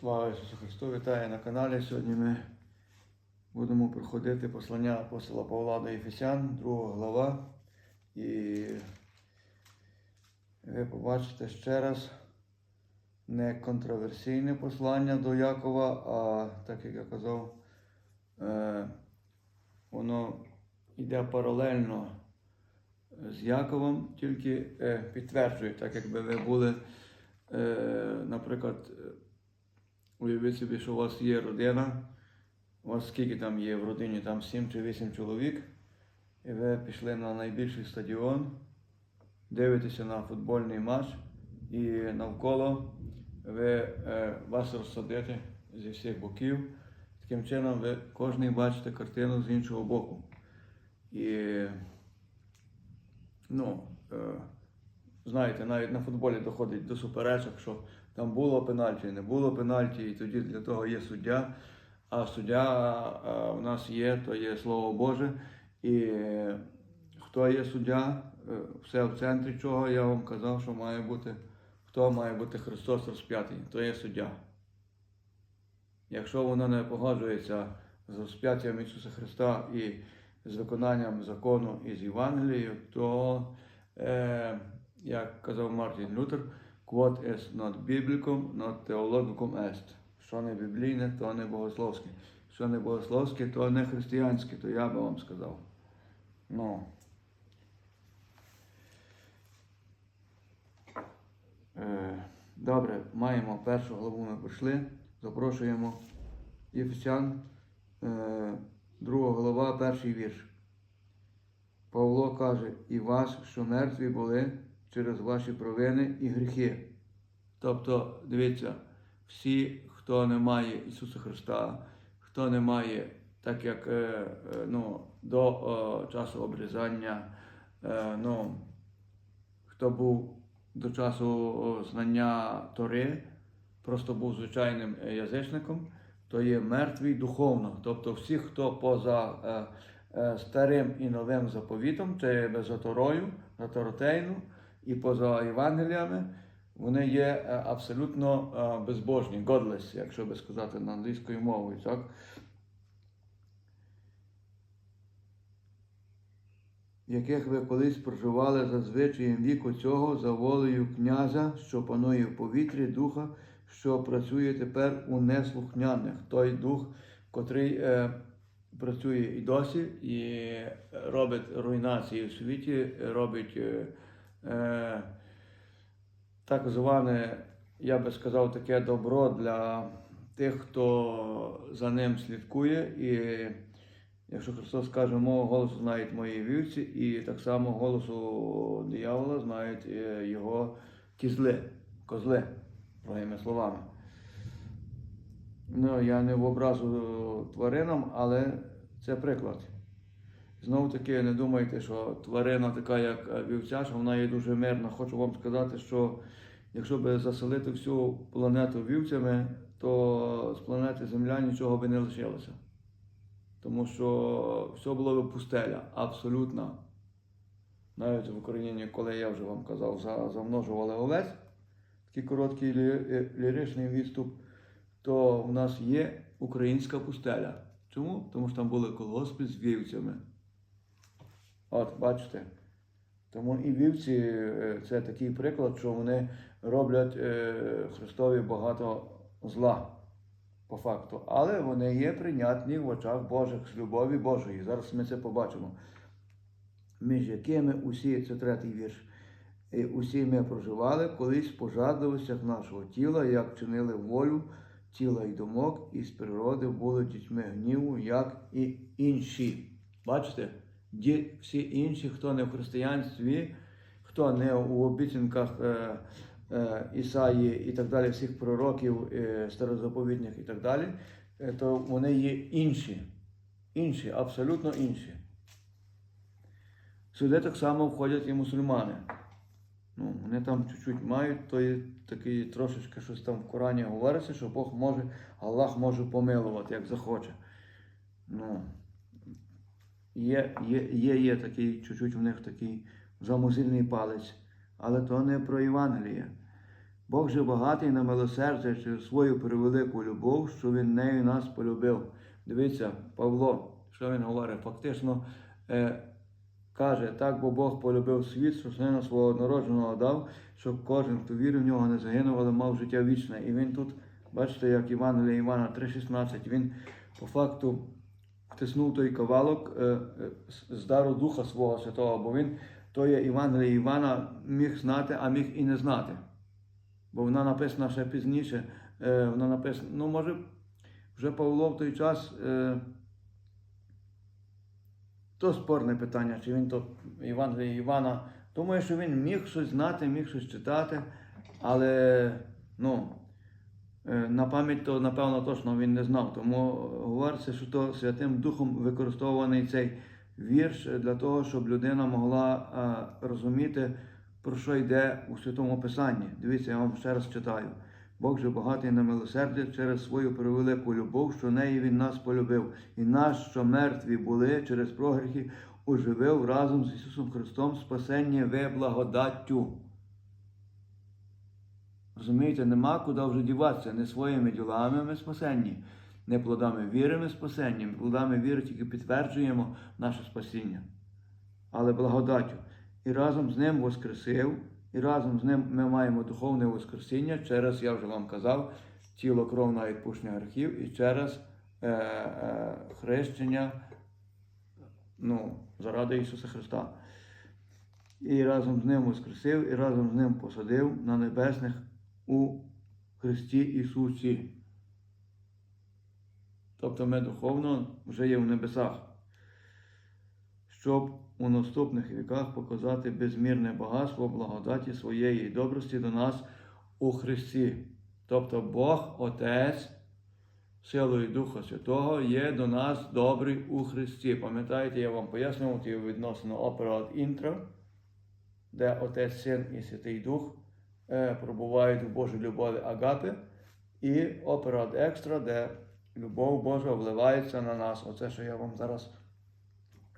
Слава Ісусу Христу! Вітаю на каналі. Сьогодні ми будемо проходити послання апостола Павла до Єфесян, 2 глава. І ви побачите ще раз не контроверсійне послання до Якова, а так як я казав, е, воно йде паралельно з Яковом, тільки е, підтверджує, так якби ви були, е, наприклад, Уявіть собі, що у вас є родина, у вас скільки там є в родині, там 7 чи 8 чоловік, і ви пішли на найбільший стадіон, дивитеся на футбольний матч, і навколо ви, е, вас розсадити зі всіх боків. Таким чином ви кожен бачите картину з іншого боку. І ну, е, знаєте, навіть на футболі доходить до суперечок, що там було пенальті, не було пенальті, і тоді для того є суддя. А суддя у нас є, то є Слово Боже. І е, хто є суддя, е, все в центрі чого я вам казав, що має бути, хто має бути Христос розп'ятий, то є суддя. Якщо воно не погоджується з розп'яттям Ісуса Христа і з виконанням закону і з Євангелією, то, е, як казав Мартін Лютер, Quod est not biblicum, not theologicum est. Що не біблійне, то не богословське. Що не богословське, то не християнське, то я би вам сказав. Ну. Е, добре, маємо першу главу ми пройшли. Запрошуємо Єфесян, е, друга глава, перший вірш. Павло каже, і вас, що мертві були через ваші провини і гріхи. Тобто, дивіться, всі, хто не має Ісуса Христа, хто не має, так як е, е, ну, до часу обрізання, е, ну, хто був до часу знання Тори, просто був звичайним язичником, то є мертвий духовно. Тобто всі, хто поза старим і новим заповітом, це за Торою, за Торотейну, і поза Євангеліями, вони є е, абсолютно е, безбожні, godless, якщо би сказати на англійською мовою. Так? Яких ви колись проживали за звичаєм віку цього, за волею князя, що панує в повітрі, духа, що працює тепер у неслухняних. Той дух, котрий е, працює і досі, і робить руйнації в світі, робить. Е, е, так зване, я би сказав, таке добро для тих, хто за ним слідкує. І якщо Христос каже, мого голосу знають мої вівці, і так само голосу диявола знають е, його кізли, козли, другими словами. Ну, я не в образу тваринам, але це приклад. Знову таки, не думайте, що тварина така, як е, вівця, що вона є дуже мирна. Хочу вам сказати, що якщо би заселити всю планету вівцями, то з планети Земля нічого би не лишилося. Тому що все було б пустеля, абсолютно. Навіть в Україні, коли я вже вам казав, замножували овець, такий короткий е, ліричний відступ, то в нас є українська пустеля. Чому? Тому що там були колгоспи з вівцями. От, бачите. Тому і вівці е, це такий приклад, що вони роблять е, Христові багато зла по факту. Але вони є прийнятні в очах Божих з любові Божої. Зараз ми це побачимо. Між якими усі, це третій вірш, усі ми проживали колись в пожадливостях нашого тіла, як чинили волю тіла і думок, і з природи були дітьми гніву, як і інші. Бачите? Всі інші, хто не в християнстві, хто не у обіцянках е, е, Ісаї і так далі, всіх пророків е, старозаповітних і так далі, е, то вони є інші. Інші, абсолютно інші. Сюди так само входять і мусульмани. Ну, вони там чуть-чуть мають, то є такий трошечки щось там в Корані говориться, що Бог може, Аллах може помилувати, як захоче. Ну, є, є, є, є такий, чуть-чуть в них такий замузильний палець, але то не про Євангеліє. Бог же багатий на милосердя через свою превелику любов, що Він нею нас полюбив. Дивіться, Павло, що він говорить? Фактично е, каже, так, бо Бог полюбив світ, що сина свого однородженого дав, щоб кожен, хто вірив в нього, не загинув, але мав життя вічне. І він тут, бачите, як Євангелія Івана 3,16, він по факту втиснув той кавалок е, е, з- дару Духа свого Святого, бо він то є Євангелія Івана міг знати, а міг і не знати. Бо вона написана ще пізніше. Е, вона написана, ну, може, вже Павло в той час. То спорне питання, чи він то Євангелія Івана. Думаю, що він міг щось знати, міг щось читати, але ну, на пам'ять то, напевно, точно він не знав. Тому говориться, що то Святим Духом використовуваний цей вірш для того, щоб людина могла е, розуміти, про що йде у Святому Писанні. Дивіться, я вам ще раз читаю. Бог же багатий на милосердя через свою превелику любов, що неї він нас полюбив, і нас, що мертві були через прогріхи, оживив разом з Ісусом Христом спасення ви благодаттю. Розумієте, нема куди вже діватися, не своїми ділами ми спасенні, не плодами віри ми спасенні, плодами віри тільки підтверджуємо наше спасіння, але благодаттю. І разом з ним воскресив, і разом з ним ми маємо духовне воскресіння через, я вже вам казав, тіло кров на відпущення гріхів і через е, е, хрещення ну, заради Ісуса Христа. І разом з ним воскресив, і разом з ним посадив на небесних у Христі Ісусі. Тобто ми духовно вже є в небесах, щоб у наступних віках показати безмірне багатство благодаті своєї добрості до нас у Христі. Тобто Бог Отець силою Духа Святого є до нас добрий у Христі. Пам'ятаєте, я вам пояснював ті відносно опера от інтро, де Отець Син і Святий Дух пробувають в Божій любові Агапи, і опера екстра, де любов Божа вливається на нас. Оце, що я вам зараз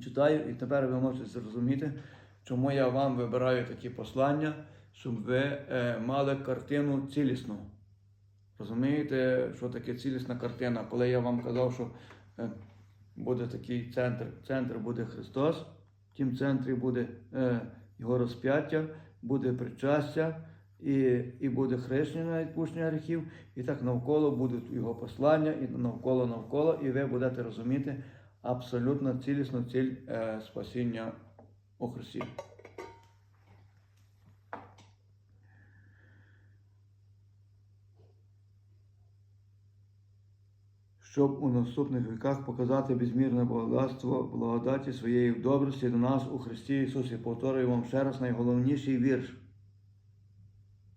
читаю, і тепер ви можете зрозуміти, чому я вам вибираю такі послання, щоб ви е, мали картину цілісну. Розумієте, що таке цілісна картина? Коли я вам казав, що е, буде такий центр, центр буде Христос, в тім центрі буде е, Його розп'яття, буде причастя і, і буде хрещення на відпущення гріхів, і так навколо будуть його послання, і навколо навколо, і ви будете розуміти абсолютно цілісну ціль е, спасіння у Христі. щоб у наступних віках показати безмірне багатство благодаті своєї добрості до нас у Христі Ісусі. Повторюю вам ще раз найголовніший вірш.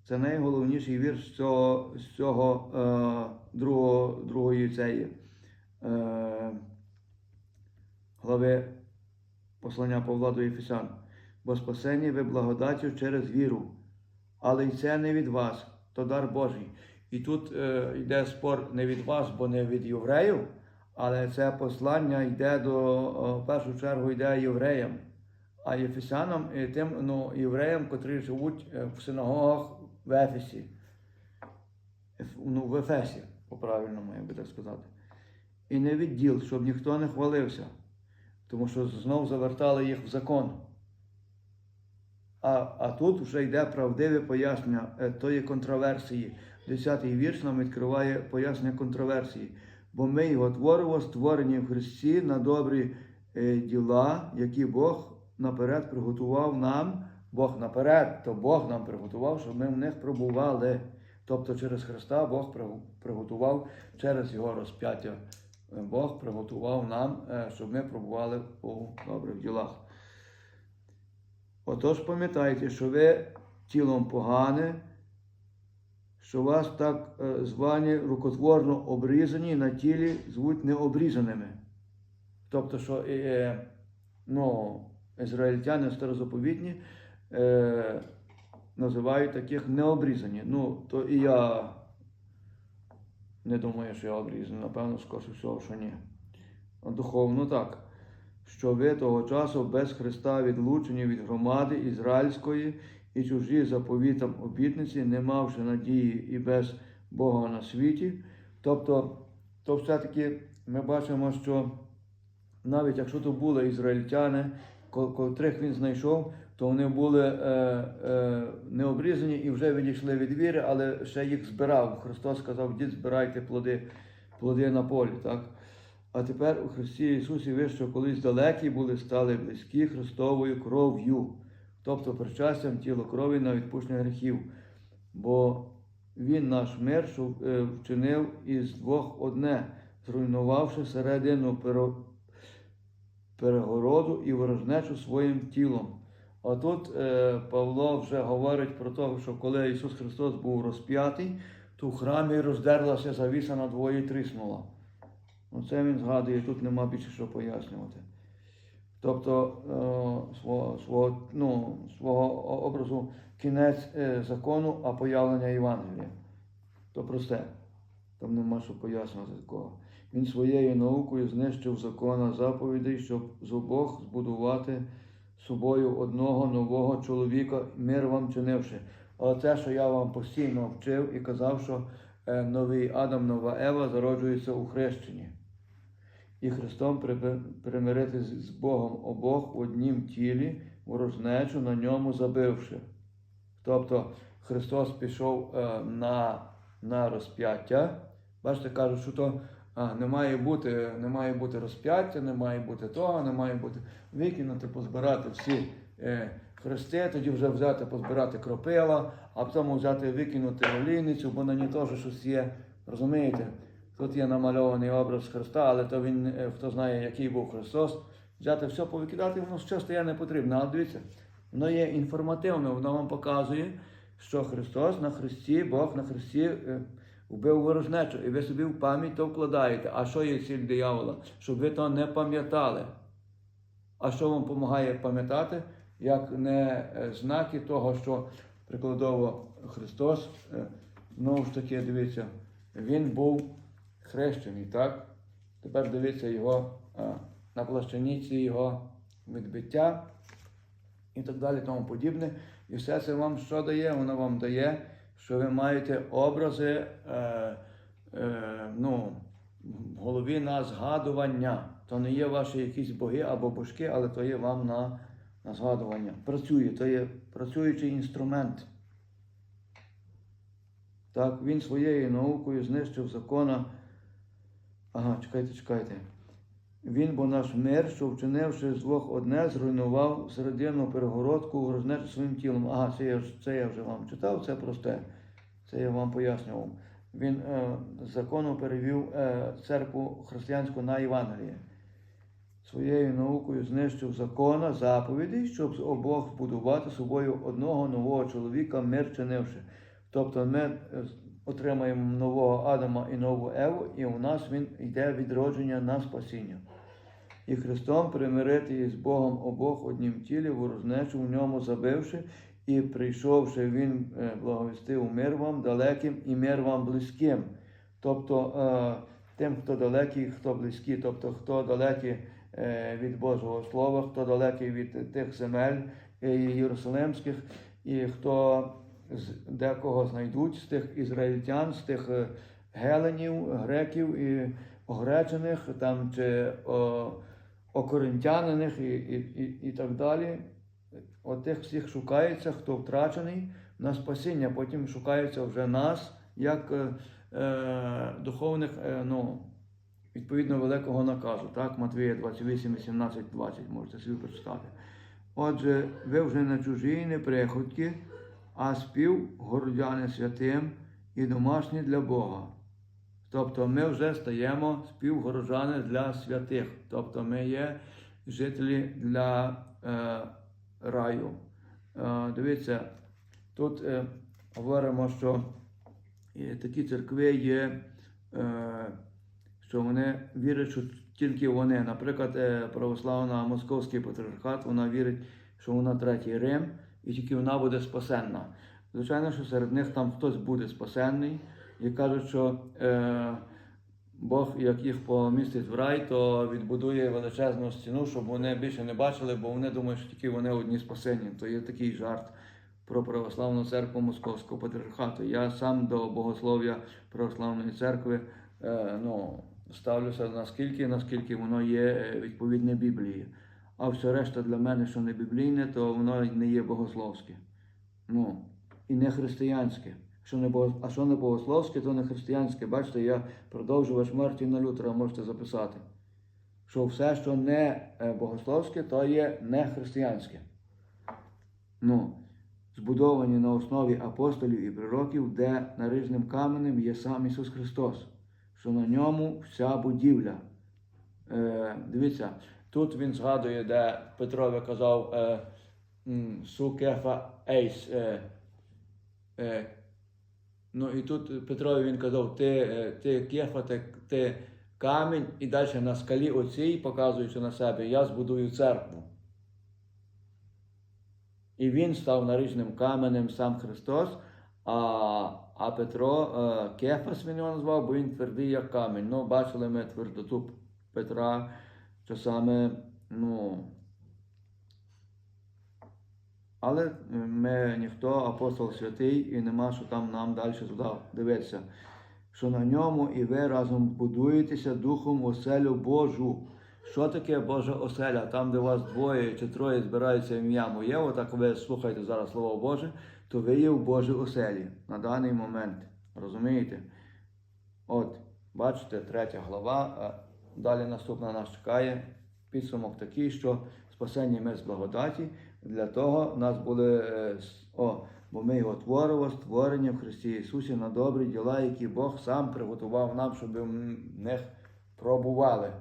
Це найголовніший вірш цього, з цього е, другого, другої цієї е, глави послання Павла до Єфесян. Бо спасені ви благодаттю через віру, але й це не від вас, то дар Божий. І тут е, йде спор не від вас, бо не від євреїв, але це послання йде до о, в першу чергу йде євреям, а єфесянам і тим ну, євреям, котрі живуть е, в синагогах в Ефесі, ну, в Ефесі, по-правильному, як би так сказати. І не від діл, щоб ніхто не хвалився, тому що знов завертали їх в закон. А, а тут вже йде правдиве пояснення е, тої контроверсії. Десятий вірш нам відкриває пояснення контроверсії. Бо ми його творимо, створені в Христі на добрі е, діла, які Бог наперед приготував нам. Бог наперед, то Бог нам приготував, щоб ми в них пробували. Тобто через Христа Бог приготував через Його розп'яття. е, Бог приготував нам, е, щоб ми пробували у добрих ділах. Отож пам'ятайте, що ви тілом погане, що вас так е, звані рукотворно обрізані на тілі звуть необрізаними. Тобто, що ну, ізраїльтяни старозаповітні е, називають таких необрізані. Ну, то і я не думаю, що я обрізаний, напевно, скоріше всього, що ні. Духовно так що ви того часу без Христа відлучені від громади ізраїльської і чужі заповітам обітниці, не мавши надії і без Бога на світі. Тобто, то все-таки ми бачимо, що навіть якщо то були ізраїльтяни, котрих він знайшов, то вони були е, е, не обрізані і вже відійшли від віри, але ще їх збирав. Христос сказав, дід, збирайте плоди, плоди на полі. Так? А тепер у Христі Ісусі ви, що колись далекі були, стали близькі Христовою кров'ю, тобто причастям тіло крові на відпущення гріхів. Бо Він наш мир е, вчинив із двох одне, зруйнувавши середину перегороду і ворожнечу своїм тілом. А тут е, Павло вже говорить про те, що коли Ісус Христос був розп'ятий, то в храмі роздерлася завіса на двоє і тріснула. Оце він згадує, тут нема більше що пояснювати. Тобто е, свого, свого, ну, свого образу кінець е, закону, а появлення Євангелія. То просте. Там нема що пояснювати такого. Він своєю наукою знищив закона заповідей, щоб з обох збудувати собою одного нового чоловіка, мир вам чинивши. Але те, що я вам постійно вчив і казав, що е, новий Адам, нова Ева зароджується у хрещенні. І Христом приби- примирити з з Богом обох в однім тілі, ворожнечу на ньому забивши. Тобто Христос пішов е, на, на розп'яття. Бачите, кажуть, що то а, не має бути, не має бути розп'яття, не має бути того, не має бути викинути, позбирати всі е, хрести, тоді вже взяти, позбирати кропила, а потім взяти викинути олійницю, бо на ній теж щось є. Розумієте? Тут є намальований образ Христа, але то він, е, хто знає, який був Христос, взяти все повикидати, воно що стає не потрібно. А дивіться, воно є інформативне, воно вам показує, що Христос на Христі, Бог на Христі е, вбив ворожнечу, і ви собі в пам'ять то вкладаєте. А що є ціль диявола? Щоб ви то не пам'ятали. А що вам допомагає пам'ятати, як не е, знаки того, що прикладово Христос, е, знову ж таки, дивіться, Він був хрещений, так? Тепер дивіться його е, на плащаніці його відбиття і так далі, тому подібне. І все це вам що дає? Воно вам дає, що ви маєте образи е, е, ну, в голові на згадування. То не є ваші якісь боги або божки, але то є вам на, на згадування. Працює, то є працюючий інструмент. Так, він своєю наукою знищив закона. Ага, чекайте, чекайте. Він, бо наш мир, що вчинивши з двох одне, зруйнував середину перегородку ворожнечу своїм тілом. Ага, це я, це я вже вам читав, це просте. Це я вам пояснював. Він е, з закону перевів е, церкву християнську на Євангеліє. Своєю наукою знищив закона, заповідей, щоб з обох збудувати собою одного нового чоловіка, мир чинивши. Тобто ми е, отримаємо нового Адама і нову Еву, і у нас він йде відродження на спасіння. І Христом примирити із Богом обох однім тілі, ворожнечу в ньому забивши, і прийшовши, Він е, благовістив мир вам далеким і мир вам близьким. Тобто е, тим, хто далекий, хто близький, тобто хто далекий е, від Божого Слова, хто далекий від тих земель єрусалимських, і хто з декого знайдуть з тих ізраїльтян, з тих геленів, греків і огречених, там чи окоринтяниних і, і, і, і так далі. От тих всіх шукається, хто втрачений на спасіння, потім шукається вже нас, як е, е, духовних, е, ну, відповідно великого наказу. Так, Матвія 28, 18, 20, можете собі прочитати. Отже, ви вже не чужі, не приходьки, а спів городяни святим і домашні для Бога. Тобто ми вже стаємо співгорожани для святих. Тобто ми є жителі для е, раю. Е, дивіться, тут е, говоримо, що е, такі церкви є, е, що вони вірять, що тільки вони, наприклад, е, православна Московський патріархат, вона вірить, що вона третій Рим, і тільки вона буде спасенна. Звичайно, що серед них там хтось буде спасенний, і кажуть, що е, Бог, як їх помістить в рай, то відбудує величезну стіну, щоб вони більше не бачили, бо вони думають, що тільки вони одні спасені. То є такий жарт. про православну церкву Московського патріархату. Я сам до богослов'я православної церкви е, ну, ставлюся наскільки, наскільки воно є е, відповідне Біблії. А все решта для мене, що не біблійне, то воно не є богословське. Ну, і не християнське. Що не бого... А що не богословське, то не християнське. Бачите, я продовжувач Мартіна Лютера можете записати. Що все, що не е, богословське, то є не християнське. Ну, збудовані на основі апостолів і пророків, де нарижним каменем є сам Ісус Христос, що на ньому вся будівля. Е, дивіться, тут він згадує, де Петрові казав е, м, су кефа ейс. Е, е, ну і тут Петрові він казав, ти, е, ти кефа, ти, ти камінь, і далі на скалі оцій, показуючи на себе, я збудую церкву. І він став наріжним каменем сам Христос, а, а Петро е, Кефас він його назвав, бо він твердий як камінь. Ну, бачили ми твердоту Петра часами, ну. Але ми ніхто, апостол святий, і нема що там нам далі туди дивитися. Що на ньому і ви разом будуєтеся духом оселю Божу. Що таке Божа оселя? Там, де вас двоє чи троє збираються ім'я моє, отак ви слухаєте зараз Слово Боже, то ви є в Божій оселі на даний момент. Розумієте? От, бачите, третя глава. Далі наступна нас чекає. Підсумок такий, що спасені ми з благодаті. Для того нас були, е, о, бо ми його творимо, створені в Христі Ісусі на добрі діла, які Бог сам приготував нам, щоб в них пробували.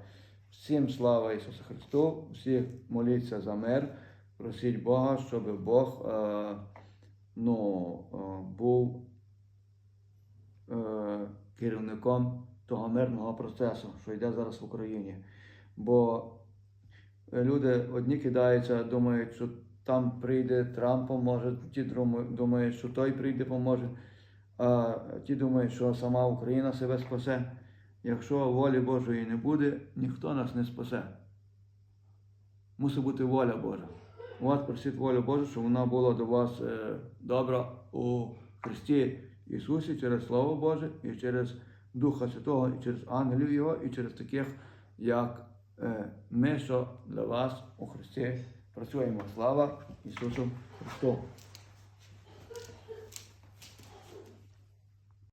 Всім слава Ісусу Христу, всі моліться за мир, просіть Бога, щоб Бог е, ну, е, був е, керівником того мирного процесу, що йде зараз в Україні. Бо люди одні кидаються, думають, що там прийде Трамп поможе, ті думають, що той прийде поможе, а ті думають, що сама Україна себе спасе. Якщо волі Божої не буде, ніхто нас не спасе. Мусить бути воля Божа. У вас просить волю Божу, щоб вона була до вас е, добра у Христі Ісусі через Слово Боже і через Духа Святого, і через ангелів Його, і через таких, як ми, що для вас у Христі працюємо. Слава Ісусу Христу!